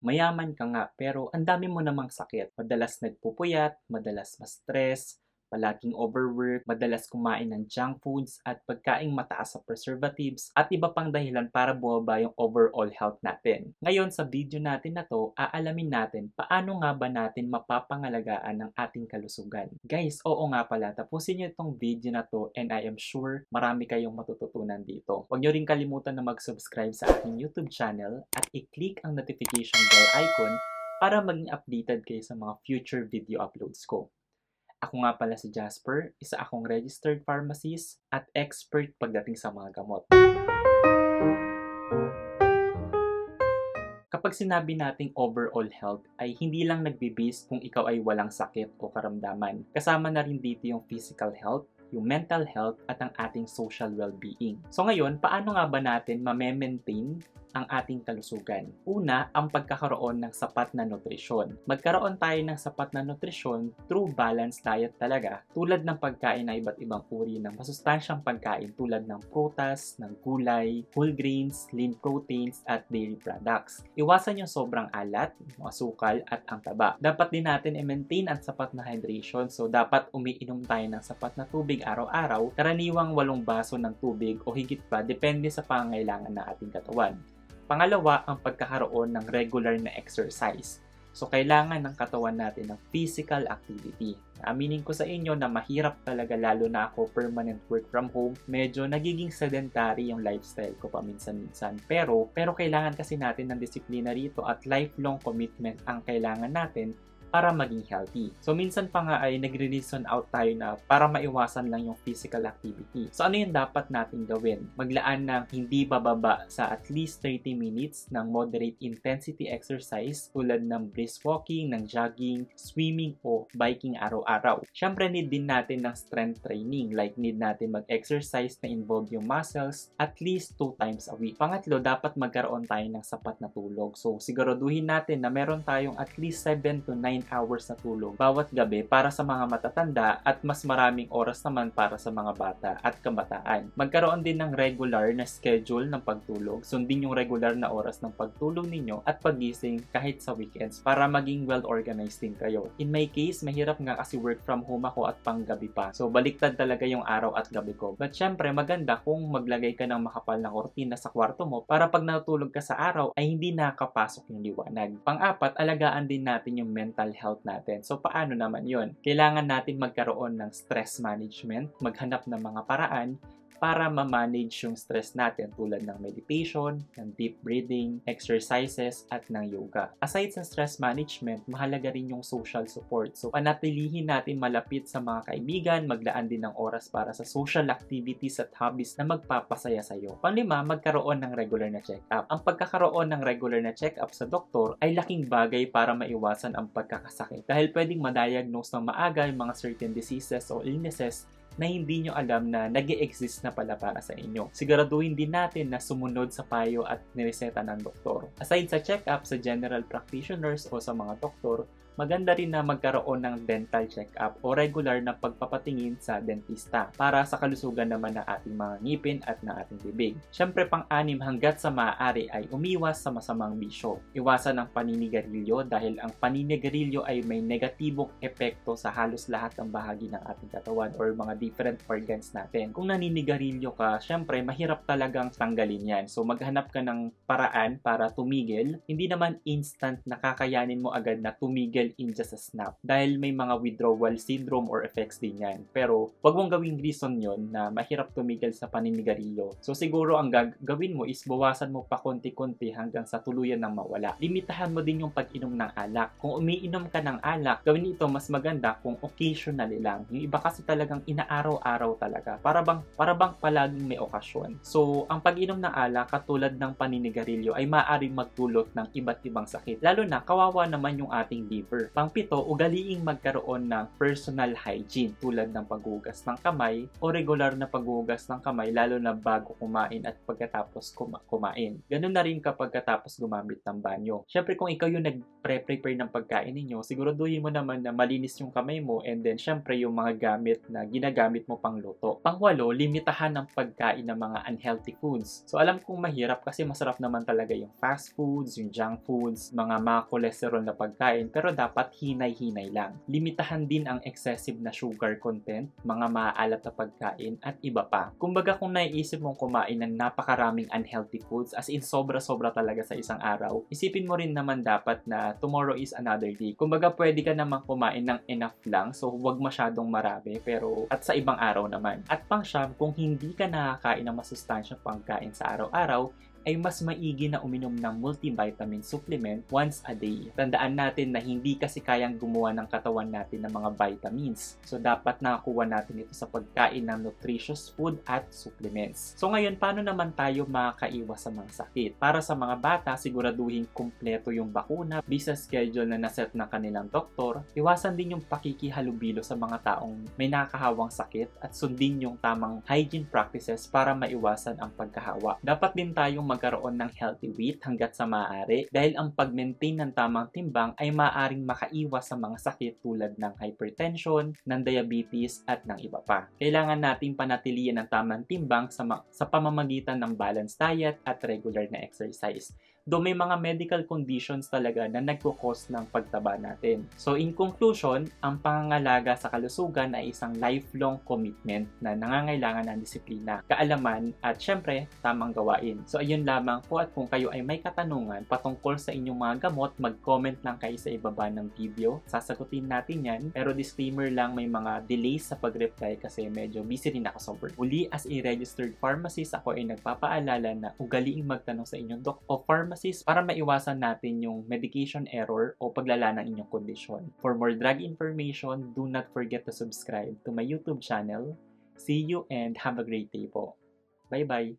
Mayaman ka nga pero ang dami mo namang sakit. Madalas nagpupuyat, madalas ma-stress, palaging overwork, madalas kumain ng junk foods at pagkaing mataas sa preservatives at iba pang dahilan para bumaba yung overall health natin. Ngayon sa video natin na to, aalamin natin paano nga ba natin mapapangalagaan ang ating kalusugan. Guys, oo nga pala, tapusin nyo itong video na to and I am sure marami kayong matututunan dito. Huwag nyo rin kalimutan na mag-subscribe sa aking YouTube channel at i-click ang notification bell icon para maging updated kayo sa mga future video uploads ko. Ako nga pala si Jasper, isa akong registered pharmacist at expert pagdating sa mga gamot. Kapag sinabi nating overall health ay hindi lang nagbibase kung ikaw ay walang sakit o karamdaman. Kasama na rin dito yung physical health, yung mental health at ang ating social well-being. So ngayon, paano nga ba natin ma-maintain ang ating kalusugan. Una, ang pagkakaroon ng sapat na nutrisyon. Magkaroon tayo ng sapat na nutrisyon through balanced diet talaga, tulad ng pagkain na iba't ibang uri ng masustansyang pagkain tulad ng prutas, ng gulay, whole grains, lean proteins, at dairy products. Iwasan yung sobrang alat, asukal, at ang taba. Dapat din natin i-maintain ang sapat na hydration, so dapat umiinom tayo ng sapat na tubig araw-araw, karaniwang walong baso ng tubig o higit pa depende sa pangangailangan ng ating katawan. Pangalawa, ang pagkakaroon ng regular na exercise. So, kailangan ng katawan natin ng physical activity. Aminin ko sa inyo na mahirap talaga lalo na ako permanent work from home. Medyo nagiging sedentary yung lifestyle ko paminsan-minsan. Pero, pero kailangan kasi natin ng disiplina rito at lifelong commitment ang kailangan natin para maging healthy. So minsan pa nga ay nagre-reason out tayo na para maiwasan lang yung physical activity. So ano yung dapat natin gawin? Maglaan ng hindi bababa sa at least 30 minutes ng moderate intensity exercise tulad ng brisk walking, ng jogging, swimming o biking araw-araw. Siyempre need din natin ng strength training like need natin mag-exercise na involve yung muscles at least 2 times a week. Pangatlo, dapat magkaroon tayo ng sapat na tulog. So siguraduhin natin na meron tayong at least 7 to 9 hours na tulog bawat gabi para sa mga matatanda at mas maraming oras naman para sa mga bata at kabataan. Magkaroon din ng regular na schedule ng pagtulog. Sundin yung regular na oras ng pagtulog ninyo at pagising kahit sa weekends para maging well-organized din kayo. In my case, mahirap nga kasi work from home ako at panggabi pa. So, baliktad talaga yung araw at gabi ko. But syempre, maganda kung maglagay ka ng makapal na kortina sa kwarto mo para pag natulog ka sa araw ay hindi nakapasok yung liwanag. Pang-apat, alagaan din natin yung mental mental health natin. So, paano naman yon? Kailangan natin magkaroon ng stress management, maghanap ng mga paraan para ma-manage yung stress natin tulad ng meditation, ng deep breathing, exercises, at ng yoga. Aside sa stress management, mahalaga rin yung social support. So, panatilihin natin malapit sa mga kaibigan, maglaan din ng oras para sa social activities at hobbies na magpapasaya sa iyo. Panglima, magkaroon ng regular na check-up. Ang pagkakaroon ng regular na check-up sa doktor ay laking bagay para maiwasan ang pagkakasakit dahil pwedeng ma-diagnose ng maaga yung mga certain diseases o illnesses na hindi nyo alam na nag exist na pala para sa inyo. Siguraduhin din natin na sumunod sa payo at nireseta ng doktor. Aside sa check-up sa general practitioners o sa mga doktor, maganda rin na magkaroon ng dental check-up o regular na pagpapatingin sa dentista para sa kalusugan naman ng ating mga ngipin at ng ating bibig. Siyempre, pang-anim hanggat sa maaari ay umiwas sa masamang bisyo. Iwasan ang paninigarilyo dahil ang paninigarilyo ay may negatibong epekto sa halos lahat ng bahagi ng ating katawan or mga different organs natin. Kung naninigarilyo ka, syempre, mahirap talagang tanggalin yan. So, maghanap ka ng paraan para tumigil. Hindi naman instant nakakayanin mo agad na tumigil in just a snap. Dahil may mga withdrawal syndrome or effects din yan. Pero, wag mong gawing reason yon na mahirap tumigil sa paninigarilyo. So, siguro ang gagawin mo is bawasan mo pa konti-konti hanggang sa tuluyan ng mawala. Limitahan mo din yung pag-inom ng alak. Kung umiinom ka ng alak, gawin ito mas maganda kung occasionally lang. Yung iba kasi talagang inaaraw-araw talaga. Para bang, para bang palaging may okasyon. So, ang pag-inom ng alak katulad ng paninigarilyo ay maaaring magdulot ng iba't ibang sakit. Lalo na kawawa naman yung ating liver hangover. Pangpito, ugaliing magkaroon ng personal hygiene tulad ng paghugas ng kamay o regular na paghugas ng kamay lalo na bago kumain at pagkatapos kuma- kumain. Ganun na rin kapag katapos gumamit ng banyo. Syempre kung ikaw yung nag-pre-prepare ng pagkain ninyo, siguraduhin mo naman na malinis yung kamay mo and then syempre yung mga gamit na ginagamit mo pang luto. Pangwalo, limitahan ng pagkain ng mga unhealthy foods. So alam kong mahirap kasi masarap naman talaga yung fast foods, yung junk foods, mga mga cholesterol na pagkain pero dapat hinay-hinay lang. Limitahan din ang excessive na sugar content, mga maaalat na pagkain at iba pa. Kumbaga kung naiisip mong kumain ng napakaraming unhealthy foods as in sobra-sobra talaga sa isang araw, isipin mo rin naman dapat na tomorrow is another day. Kumbaga pwede ka naman kumain ng enough lang so huwag masyadong marami pero at sa ibang araw naman. At pang siyam, kung hindi ka nakakain ng masustansyang pagkain sa araw-araw, ay mas maigi na uminom ng multivitamin supplement once a day. Tandaan natin na hindi kasi kayang gumawa ng katawan natin ng mga vitamins. So, dapat nakakuha natin ito sa pagkain ng nutritious food at supplements. So, ngayon, paano naman tayo makakaiwas sa mga sakit? Para sa mga bata, siguraduhin kumpleto yung bakuna, visa schedule na naset ng kanilang doktor. Iwasan din yung pakikihalubilo sa mga taong may nakakahawang sakit at sundin yung tamang hygiene practices para maiwasan ang pagkahawa. Dapat din tayong magkaroon ng healthy weight hanggat sa maaari dahil ang pag-maintain ng tamang timbang ay maaaring makaiwas sa mga sakit tulad ng hypertension, ng diabetes at ng iba pa. Kailangan nating panatilian ang tamang timbang sa, ma- sa pamamagitan ng balanced diet at regular na exercise. Do may mga medical conditions talaga na nagkukos ng pagtaba natin. So in conclusion, ang pangangalaga sa kalusugan ay isang lifelong commitment na nangangailangan ng disiplina, kaalaman at syempre tamang gawain. So ayun lamang po at kung kayo ay may katanungan patungkol sa inyong mga gamot, mag-comment lang kayo sa ibaba ng video. Sasagutin natin yan. Pero disclaimer lang may mga delays sa pag-reply kasi medyo busy rin ako sober. Uli as a registered pharmacist, ako ay nagpapaalala na ugaliing magtanong sa inyong doc o pharmacist para maiwasan natin yung medication error o paglala ng inyong kondisyon. For more drug information, do not forget to subscribe to my YouTube channel. See you and have a great day po. Bye-bye!